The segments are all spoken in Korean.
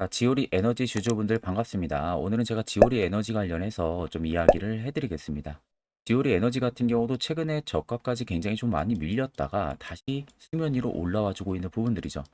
자, 지오리 에너지 주주분들 반갑습니다. 오늘은 제가 지오리 에너지 관련해서 좀 이야기를 해드리겠습니다. 지오리 에너지 같은 경우도 최근에 저가까지 굉장히 좀 많이 밀렸다가 다시 수면 위로 올라와 주고 있는 부분들이죠.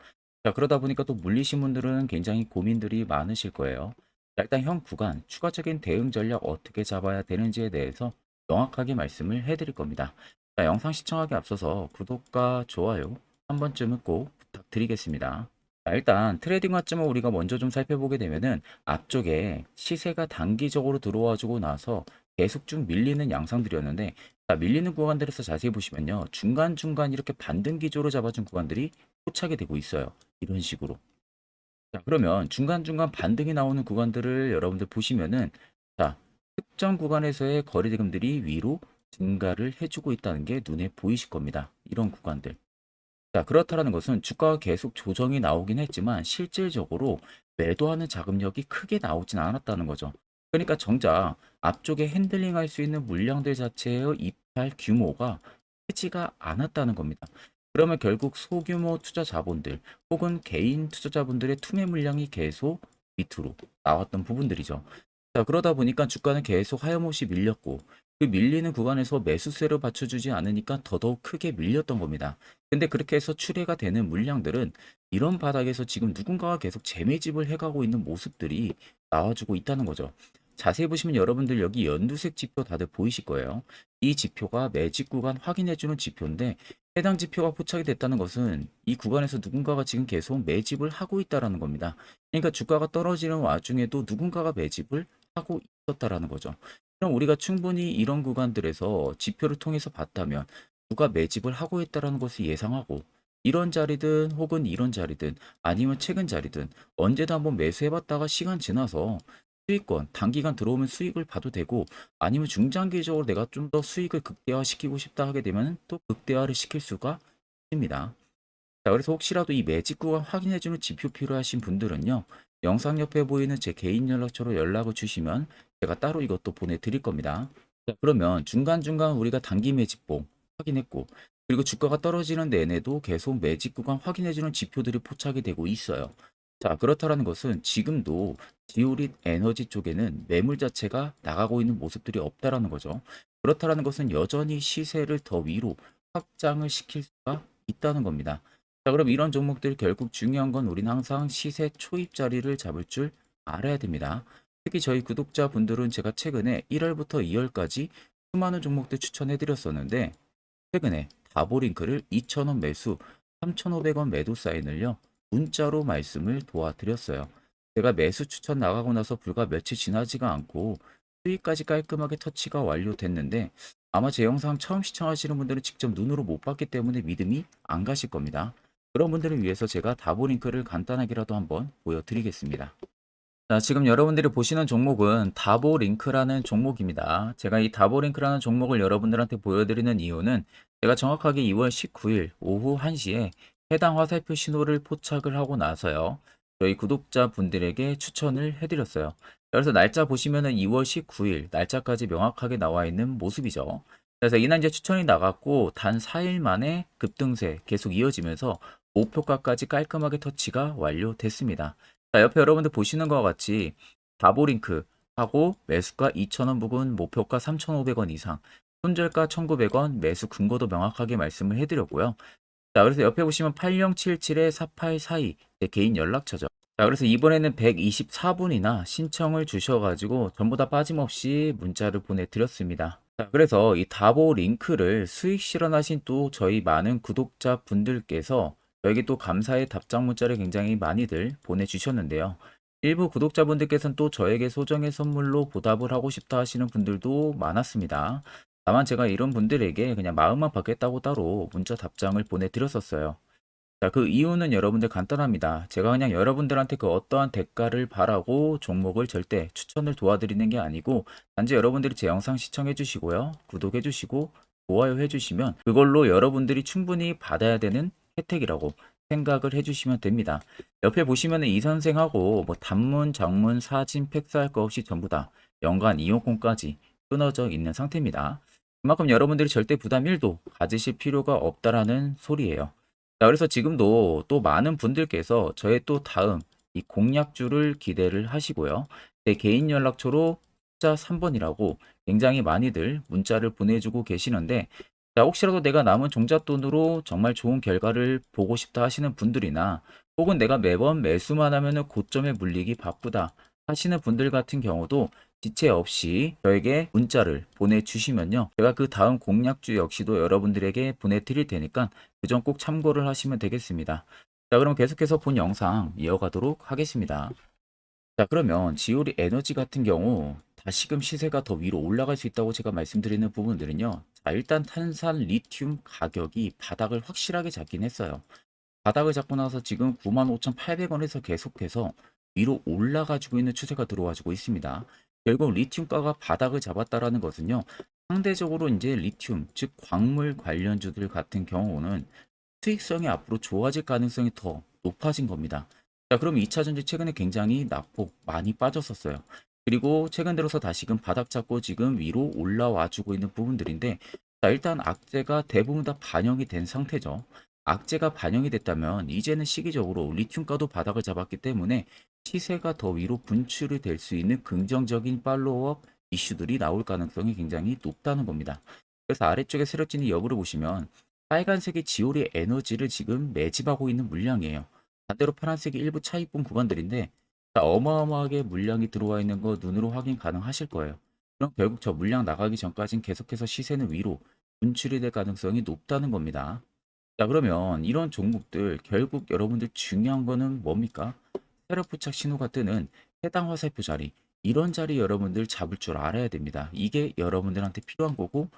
자, 그러다 보니까 또 물리신 분들은 굉장히 고민들이 많으실 거예요. 자, 일단 현 구간 추가적인 대응 전략 어떻게 잡아야 되는지에 대해서 명확하게 말씀을 해드릴 겁니다. 자, 영상 시청하기 앞서서 구독과 좋아요 한 번쯤은 꼭 부탁드리겠습니다. 자, 일단 트레이딩 관점을 우리가 먼저 좀 살펴보게 되면은 앞쪽에 시세가 단기적으로 들어와 주고 나서 계속 쭉 밀리는 양상들이었는데 자, 밀리는 구간들에서 자세히 보시면요. 중간중간 이렇게 반등 기조로 잡아준 구간들이 포착이 되고 있어요. 이런 식으로. 자, 그러면 중간중간 반등이 나오는 구간들을 여러분들 보시면은 자, 특정 구간에서의 거래 대금들이 위로 증가를 해주고 있다는 게 눈에 보이실 겁니다. 이런 구간들. 자, 그렇다라는 것은 주가가 계속 조정이 나오긴 했지만 실질적으로 매도하는 자금력이 크게 나오진 않았다는 거죠. 그러니까 정작 앞쪽에 핸들링 할 수 있는 물량들 자체의 입찰 규모가 크지가 않았다는 겁니다. 그러면 결국 소규모 투자 자본들 혹은 개인 투자자분들의 투매 물량이 계속 밑으로 나왔던 부분들이죠. 자, 그러다 보니까 주가는 계속 하염없이 밀렸고 그 밀리는 구간에서 매수세를 받쳐주지 않으니까 더더욱 크게 밀렸던 겁니다. 근데 그렇게 해서 출회가 되는 물량들은 이런 바닥에서 지금 누군가가 계속 재매집을 해가고 있는 모습들이 나와주고 있다는 거죠. 자세히 보시면 여러분들 여기 연두색 지표 다들 보이실 거예요. 이 지표가 매집 구간 확인해주는 지표인데 해당 지표가 포착이 됐다는 것은 이 구간에서 누군가가 지금 계속 매집을 하고 있다라는 겁니다. 그러니까 주가가 떨어지는 와중에도 누군가가 매집을 하고 있었다라는 거죠. 그럼 우리가 충분히 이런 구간들에서 지표를 통해서 봤다면 누가 매집을 하고 있다라는 것을 예상하고 이런 자리든 혹은 이런 자리든 아니면 최근 자리든 언제도 한번 매수해봤다가 시간 지나서 수익권 단기간 들어오면 수익을 봐도 되고 아니면 중장기적으로 내가 좀 더 수익을 극대화시키고 싶다 하게 되면 또 극대화를 시킬 수가 있습니다. 자, 그래서 혹시라도 이 매집 구간 확인해주는 지표 필요하신 분들은요. 영상 옆에 보이는 제 개인 연락처로 연락을 주시면 제가 따로 이것도 보내드릴 겁니다. 자, 그러면 중간중간 우리가 단기 매집봉 확인했고 그리고 주가가 떨어지는 내내도 계속 매집 구간 확인해주는 지표들이 포착이 되고 있어요. 자, 그렇다라는 것은 지금도 지오릿 에너지 쪽에는 매물 자체가 나가고 있는 모습들이 없다라는 거죠. 그렇다라는 것은 여전히 시세를 더 위로 확장을 시킬 수가 있다는 겁니다. 자, 그럼 이런 종목들 결국 중요한 건 우리는 항상 시세 초입 자리를 잡을 줄 알아야 됩니다. 특히 저희 구독자분들은 제가 최근에 1월부터 2월까지 수많은 종목들 추천해 드렸었는데 최근에 다보링크를 2,000원 매수, 3,500원 매도 사인을요. 문자로 말씀을 도와드렸어요. 제가 매수 추천 나가고 나서 불과 며칠 지나지가 않고 수익까지 깔끔하게 터치가 완료됐는데 아마 제 영상 처음 시청하시는 분들은 직접 눈으로 못 봤기 때문에 믿음이 안 가실 겁니다. 그런 분들을 위해서 제가 다보링크를 간단하게라도 한번 보여드리겠습니다. 자, 지금 여러분들이 보시는 종목은 다보 링크라는 종목입니다. 제가 이 다보 링크라는 종목을 여러분들한테 보여드리는 이유는 제가 정확하게 2월 19일 오후 1시에 해당 화살표 신호를 포착을 하고 나서요. 저희 구독자 분들에게 추천을 해드렸어요. 그래서 날짜 보시면은 2월 19일 날짜까지 명확하게 나와 있는 모습이죠. 그래서 이날 이제 추천이 나갔고 단 4일 만에 급등세 계속 이어지면서 목표가까지 깔끔하게 터치가 완료됐습니다. 자, 옆에 여러분들 보시는 것과 같이 다보링크 하고 매수가 2,000원 부근 목표가 3,500원 이상 손절가 1,900원 매수 근거도 명확하게 말씀을 해드렸고요. 자, 그래서 옆에 보시면 8077에 4842 제 개인 연락처죠. 자, 그래서 이번에는 124분이나 신청을 주셔가지고 전부 다 빠짐없이 문자를 보내드렸습니다. 자, 그래서 이 다보 링크를 수익 실현하신 또 저희 많은 구독자 분들께서 저에게 또 감사의 답장 문자를 굉장히 많이들 보내주셨는데요. 일부 구독자분들께서는 또 저에게 소정의 선물로 보답을 하고 싶다 하시는 분들도 많았습니다. 다만 제가 이런 분들에게 그냥 마음만 받겠다고 따로 문자 답장을 보내드렸었어요. 자, 그 이유는 여러분들 간단합니다. 제가 그냥 여러분들한테 그 어떠한 대가를 바라고 종목을 절대 추천을 도와드리는 게 아니고 단지 여러분들이 제 영상 시청해 주시고요. 구독해 주시고 좋아요 해 주시면 그걸로 여러분들이 충분히 받아야 되는 혜택이라고 생각을 해 주시면 됩니다. 옆에 보시면은 이 선생하고 뭐 단문, 장문, 사진, 팩스 할 거 없이 전부 다 연간 이용권까지 끊어져 있는 상태입니다. 그만큼 여러분들이 절대 부담 1도 가지실 필요가 없다라는 소리예요. 자, 그래서 지금도 또 많은 분들께서 저의 또 다음 이 공략주를 기대를 하시고요. 제 개인 연락처로 숫자 3번이라고 굉장히 많이들 문자를 보내주고 계시는데 자, 혹시라도 내가 남은 종잣돈으로 정말 좋은 결과를 보고 싶다 하시는 분들이나 혹은 내가 매번 매수만 하면은 고점에 물리기 바쁘다 하시는 분들 같은 경우도 지체 없이 저에게 문자를 보내주시면요. 제가 그 다음 공략주 역시도 여러분들에게 보내드릴 테니까 그 점 꼭 참고를 하시면 되겠습니다. 자, 그럼 계속해서 본 영상 이어가도록 하겠습니다. 자, 그러면 지오리 에너지 같은 경우 다시금 시세가 더 위로 올라갈 수 있다고 제가 말씀드리는 부분들은요. 자, 일단 탄산 리튬 가격이 바닥을 확실하게 잡긴 했어요. 바닥을 잡고 나서 지금 95,800원에서 계속해서 위로 올라가지고 있는 추세가 들어와주고 있습니다. 결국 리튬가가 바닥을 잡았다라는 것은요. 상대적으로 이제 리튬, 즉 광물 관련주들 같은 경우는 수익성이 앞으로 좋아질 가능성이 더 높아진 겁니다. 자, 그럼 2차 전지 최근에 굉장히 낙폭 많이 빠졌었어요. 그리고 최근 들어서 다시금 바닥 잡고 지금 위로 올라와 주고 있는 부분들인데 자, 일단 악재가 대부분 다 반영이 된 상태죠. 악재가 반영이 됐다면 이제는 시기적으로 리튬가도 바닥을 잡았기 때문에 시세가 더 위로 분출이 될 수 있는 긍정적인 팔로우업 이슈들이 나올 가능성이 굉장히 높다는 겁니다. 그래서 아래쪽에 세력진이 여부를 보시면 빨간색이 지오리 에너지를 지금 매집하고 있는 물량이에요. 반대로 파란색이 일부 차익분 구간들인데 자, 어마어마하게 물량이 들어와 있는 거 눈으로 확인 가능하실 거예요. 그럼 결국 저 물량 나가기 전까지는 계속해서 시세는 위로 분출이 될 가능성이 높다는 겁니다. 자, 그러면 이런 종목들 결국 여러분들 중요한 거는 뭡니까? 세력 부착 신호가 뜨는 해당 화살표 자리 이런 자리 여러분들 잡을 줄 알아야 됩니다. 이게 여러분들한테 필요한 거고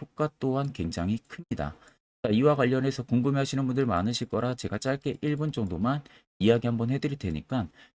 효과 또한 굉장히 큽니다. 자, 이와 관련해서 궁금해하시는 분들 많으실 거라 제가 짧게 1분 정도만 이야기 한번 해드릴 테니까 집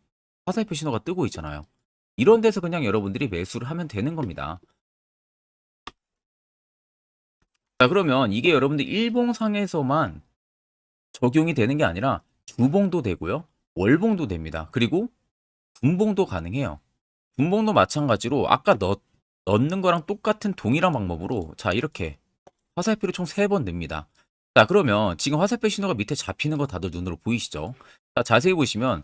화살표 신호가 뜨고 있잖아요. 이런 데서 그냥 여러분들이 매수를 하면 되는 겁니다. 자, 그러면 이게 여러분들 일봉상에서만 적용이 되는 게 아니라 주봉도 되고요. 월봉도 됩니다. 그리고 분봉도 가능해요. 분봉도 마찬가지로 아까 넣, 넣는 거랑 똑같은 동일한 방법으로 자, 이렇게 화살표를 총 3번 냅니다. 자, 그러면 지금 화살표 신호가 밑에 잡히는 거 다들 눈으로 보이시죠? 자, 자세히 보시면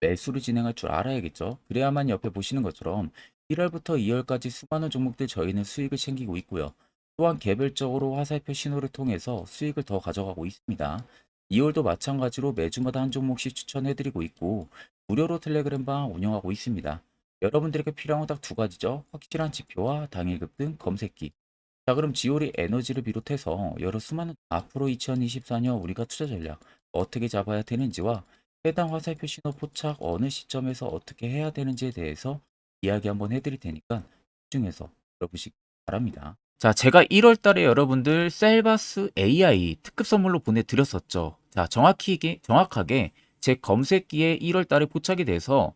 매수를 진행할 줄 알아야겠죠. 그래야만 옆에 보시는 것처럼 1월부터 2월까지 수많은 종목들 저희는 수익을 챙기고 있고요. 또한 개별적으로 화살표 신호를 통해서 수익을 더 가져가고 있습니다. 2월도 마찬가지로 매주마다 한 종목씩 추천해드리고 있고 무료로 텔레그램 방 운영하고 있습니다. 여러분들에게 필요한 건 딱 두 가지죠. 확실한 지표와 당일 급 등 검색기. 자 그럼 지오리 에너지를 비롯해서 여러 수많은 앞으로 2024년 우리가 투자 전략 어떻게 잡아야 되는지와 해당 화살표 신호 포착 어느 시점에서 어떻게 해야 되는지에 대해서 이야기 한번 해드릴 테니까 집중해서 들어보시기 바랍니다. 자, 제가 1월 달에 여러분들 셀바스 AI 특급 선물로 보내드렸었죠. 자, 정확히, 정확하게 제 검색기에 1월 달에 포착이 돼서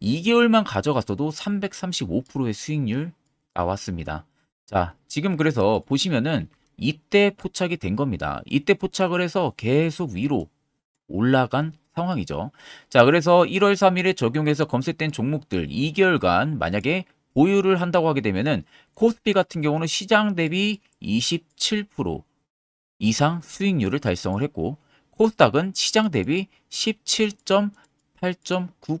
2개월만 가져갔어도 335%의 수익률 나왔습니다. 자, 지금 그래서 보시면은 이때 포착이 된 겁니다. 이때 포착을 해서 계속 위로 올라간 상황이죠. 자, 그래서 1월 3일에 적용해서 검색된 종목들 2개월간 만약에 보유를 한다고 하게 되면은 코스피 같은 경우는 시장 대비 27% 이상 수익률을 달성을 했고 코스닥은 시장 대비 17.8.9%